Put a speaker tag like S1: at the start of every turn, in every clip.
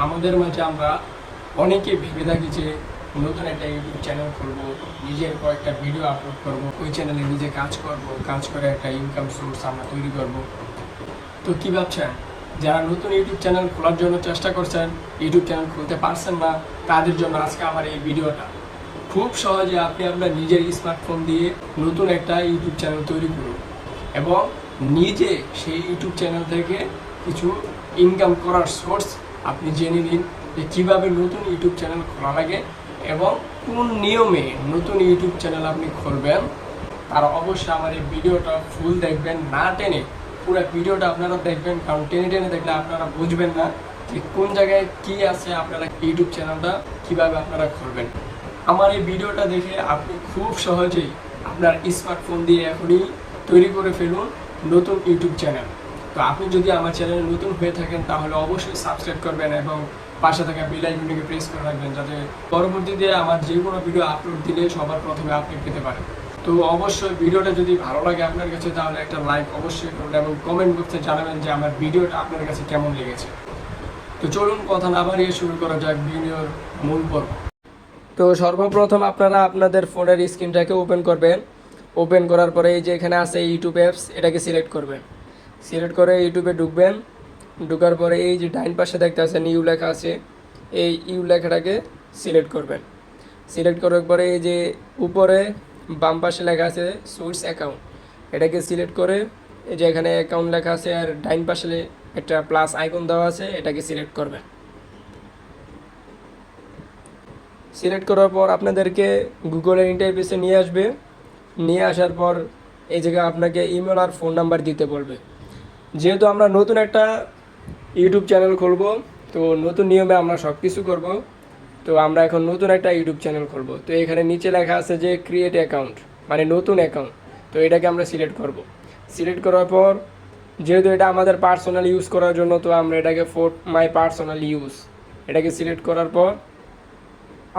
S1: আমাদের মাঝে আমরা অনেকে ভেবে থাকি যে নতুন একটা ইউটিউব চ্যানেল খুলবো, নিজের কয়েকটা ভিডিও আপলোড করব, ওই চ্যানেলে নিজে কাজ করব, কাজ করে একটা ইনকাম সোর্স আমরা তৈরি করব। তো কী ভাবছেন? যারা নতুন ইউটিউব চ্যানেল খোলার জন্য চেষ্টা করছেন ইউটিউব চ্যানেল খুলতে পারছেন না, তাদের জন্য আজকে আমার এই ভিডিওটা খুব সহজে আপনি আপনার নিজের স্মার্টফোন দিয়ে নতুন একটা ইউটিউব চ্যানেল তৈরি করুন এবং নিজে সেই ইউটিউব চ্যানেল থেকে কিছু ইনকাম করার সোর্স আপনি জেনে নিন যে কীভাবে নতুন ইউটিউব চ্যানেল খোলা লাগে এবং কোন নিয়মে নতুন ইউটিউব চ্যানেল আপনি খুলবেন। তার অবশ্যই আমার এই ভিডিওটা ফুল দেখবেন, না টেনে পুরো ভিডিওটা আপনারা দেখবেন, কারণ টেনে টেনে দেখলে আপনারা বুঝবেন না যে কোন জায়গায় কি আছে আপনারা ইউটিউব চ্যানেলটা কীভাবে আপনারা খুলবেন। আমার এই ভিডিওটা দেখে আপনি খুব সহজেই আপনার স্মার্টফোন দিয়ে এখনই তৈরি করে ফেলুন নতুন ইউটিউব চ্যানেল। তো আপনি যদি আমার চ্যানেলে নতুন হয়ে থাকেন, তাহলে অবশ্যই সাবস্ক্রাইব করবেন এবং পাশে থাকা বেল আইকনটিকে প্রেস করে রাখবেন যাতে পরবর্তীতে আমার যে কোনো ভিডিও আপলোড দিলে সবার প্রথমে আপনি পেতে পারেন তো অবশ্যই ভিডিওটা যদি ভালো লাগে আপনার কাছে, তাহলে একটা লাইক অবশ্যই করবেন এবং কমেন্ট বক্সে জানাবেন যে আমার ভিডিওটা আপনার কাছে কেমন লেগেছে। তো চলুন কথা না বাড়িয়ে শুরু করা যাক ভিডিওর মূল পর্ব। তো সর্বপ্রথম আপনারা আপনাদের ফোনের স্ক্রিনটাকে ওপেন করবেন। ওপেন করার পরে এই যে এখানে আছে ইউটিউব অ্যাপস এটাকে সিলেক্ট করবেন। সিলেক্ট করে ইউটিউবে ঢুকবেন। ঢুকার পরে এই যে ডাইন পাশে দেখতে আছে ইউ লেখা আছে, এই ইউ লেখাটাকে সিলেক্ট করবেন। সিলেক্ট করার পরে এই যে উপরে বাম পাশে লেখা আছে সোর্স অ্যাকাউন্ট এটাকে সিলেক্ট করে এই যে এখানে অ্যাকাউন্ট লেখা আছে আর ডাইন পাশে একটা প্লাস আইকন দেওয়া আছে, এটাকে সিলেক্ট করবেন। সিলেক্ট করার পর আপনাদেরকে গুগলের ইন্টারফেসে নিয়ে আসবে। নিয়ে আসার পর এই জায়গায় আপনাকে ইমেল আর ফোন নাম্বার দিতে বলবে। যেহেতু আমরা নতুন একটা ইউটিউব চ্যানেল খুলবো, তো নতুন নিয়মে আমরা সব কিছু করব। তো আমরা এখন নতুন একটা ইউটিউব চ্যানেল খুলব। তো এখানে নিচে লেখা আছে যে ক্রিয়েট অ্যাকাউন্ট মানে নতুন অ্যাকাউন্ট তো এটাকে আমরা সিলেক্ট করব। সিলেক্ট করার পর, যেহেতু এটা আমাদের পার্সোনাল ইউজ করার জন্য, তো আমরা এটাকে ফোর মাই পার্সোনাল ইউজ এটাকে সিলেক্ট করার পর,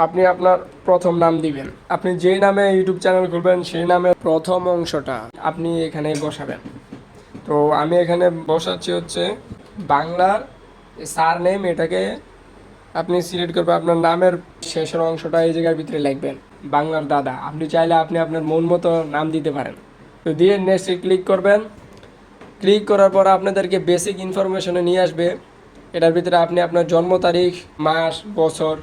S1: আপনি আপনার প্রথম নাম দিবেন। আপনি যে নামে ইউটিউব চ্যানেল খুলবেন, সেই নামে প্রথম অংশটা আপনি এখানে বসাবেন। তো আমি এখানে বসাচ্ছি হচ্ছে বাংলার সার নেম এটাকে আপনি সিলেক্ট করবেন আপনার নামের শেষের অংশটা এই জায়গার ভিতরে লিখবেন, বাংলার দাদা। আপনি চাইলে আপনি আপনার মন মতো নাম দিতে পারেন। তো দিয়ে নেক্সটে ক্লিক করবেন। ক্লিক করার পর আপনাদেরকে বেসিক ইনফরমেশনে নিয়ে আসবে। এটার ভিতরে আপনি আপনার জন্ম তারিখ, মাস, বছর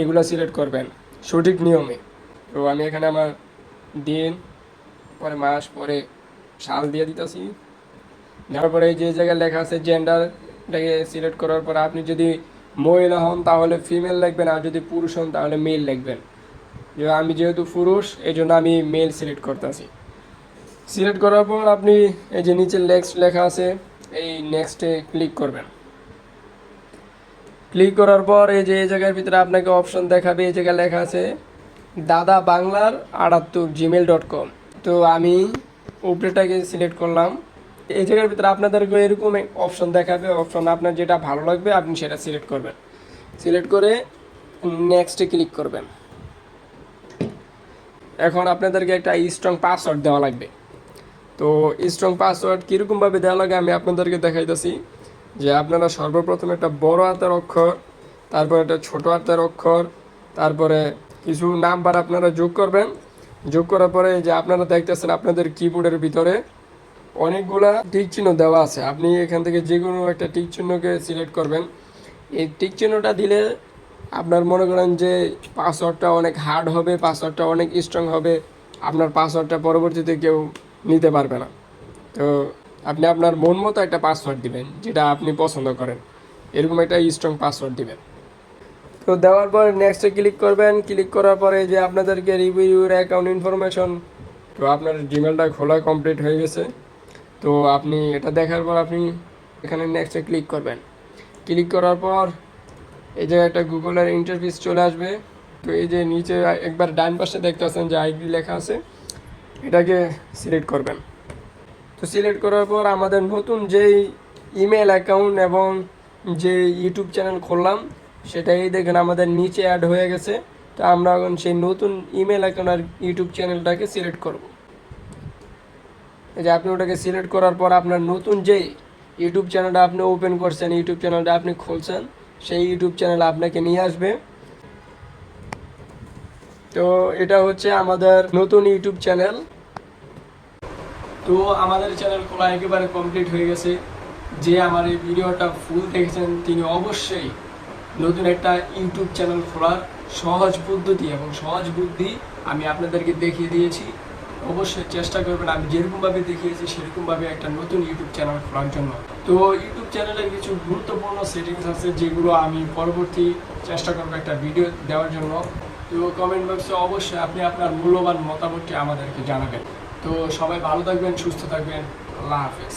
S1: এগুলো সিলেক্ট করবেন সঠিক নিয়মে। তো আমি এখানে আমার দিন, পরে মাস, পরে সাল দিয়ে দিতেছি। দেওয়ার পরে যে জায়গায় লেখা আছে জেন্ডার এটাকে সিলেক্ট করার পর আপনি যদি মহিলা হন, তাহলে ফিমেল লিখবেন আর যদি পুরুষ হন, তাহলে মেল লিখবেন। আমি যেহেতু পুরুষ এই জন্য আমি মেল সিলেক্ট করতেছি। সিলেক্ট করার পর আপনি এই যে নিচে নেক্সট লেখা আছে, এই নেক্সটে ক্লিক করবেন। ক্লিক করার পর এই যে এই জায়গার ভিতরে আপনাকে অপশন দেখাবে, এই জায়গায় লেখা আছে, দাদা বাংলার আটাত্তর জিমেল ডট কম তো আমি উপরেটাকে সিলেক্ট করলাম। এই জায়গার ভিতরে আপনাদেরকে এরকম অপশন দেখাবে অপশন আপনার যেটা ভালো লাগবে, আপনি সেটা সিলেক্ট করবেন। সিলেক্ট করে নেক্সটে ক্লিক করবেন। এখন আপনাদেরকে একটা স্ট্রং পাসওয়ার্ড দেওয়া লাগবে। তো স্ট্রং পাসওয়ার্ড কীরকমভাবে দেওয়া লাগে আমি আপনাদেরকে দেখাইতেছি। যে আপনারা সর্বপ্রথম একটা বড় হাতের অক্ষর, তারপর একটা ছোট হাতের অক্ষর, তারপরে কিছু নাম্বার আপনারা যোগ করবেন। যোগ করার পরে যে আপনারা দেখতেছেন আপনাদের কিবোর্ডের ভিতরে অনেকগুলা টিক চিহ্ন দেওয়া আছে। আপনি এখান থেকে যে কোনো একটা টিক চিহ্নকে সিলেক্ট করবেন। এই টিক চিহ্নটা দিলে আপনার মনে করেন যে পাসওয়ার্ডটা অনেক হার্ড হবে, পাসওয়ার্ডটা অনেক স্ট্রং হবে, আপনার পাসওয়ার্ডটা পরবর্তীতে কেউ নিতে পারবে না। তো আপনি আপনার মন মতো একটা পাসওয়ার্ড দিবেন, যেটা আপনি পছন্দ করেন। এরকম একটা স্ট্রং পাসওয়ার্ড দিবেন। তো দেওয়ার পর নেক্সটে ক্লিক করবেন। ক্লিক করার পরে যে আপনাদেরকে রিভিউর অ্যাকাউন্ট ইনফরমেশন তো আপনার জিমেলটা খোলা কমপ্লিট হয়ে গেছে। তো আপনি এটা দেখার পর আপনি এখানে নেক্সটে ক্লিক করবেন। ক্লিক করার পর এই যে একটা গুগলের ইন্টারফেস চলে আসবে। তো এই যে নিচে একবার ডান পাশে দেখতে পাচ্ছেন যে আইডি লেখা আছে, এটাকে সিলেক্ট করবেন। তো সিলেক্ট করার পর আমাদের নতুন যেই ইমেল অ্যাকাউন্ট এবং যে ইউটিউব চ্যানেল খুললাম, সেটাই দেখেন আমাদের নিচে অ্যাড হয়ে গেছে। তো আমরা এখন সেই নতুন ইমেল অ্যাকাউন্ট আর ইউটিউব চ্যানেলটাকে সিলেক্ট করব। যে আপনি ওটাকে সিলেক্ট করার পর আপনার নতুন যে ইউটিউব চ্যানেলটা আপনি ওপেন করছেন, ইউটিউব চ্যানেলটা আপনি খুলছেন, সেই ইউটিউব চ্যানেল আপনাকে নিয়ে আসবে। তো এটা হচ্ছে আমাদের নতুন ইউটিউব চ্যানেল। তো আমাদের চ্যানেল খোলা একেবারে কমপ্লিট হয়ে গেছে। যে আমার এই ভিডিওটা ফুল দেখেছেন, তিনি অবশ্যই নতুন একটা ইউটিউব চ্যানেল খোলার সহজ পদ্ধতি এবং সহজ বুদ্ধি আমি আপনাদেরকে দেখিয়ে দিয়েছি। অবশ্যই চেষ্টা করবেন। আমি যেরকমভাবে দেখিয়েছি, সেরকমভাবে একটা নতুন ইউটিউব চ্যানেল খোলার জন্য। তো ইউটিউব চ্যানেলের কিছু গুরুত্বপূর্ণ সেটিংস আছে, যেগুলো আমি পরবর্তী চেষ্টা করব একটা ভিডিও দেওয়ার জন্য। তো কমেন্ট বক্সে অবশ্যই আপনি আপনার মূল্যবান মতামতটি আমাদেরকে জানাবেন। তো সবাই ভালো থাকবেন, সুস্থ থাকবেন। আল্লাহ হাফেজ।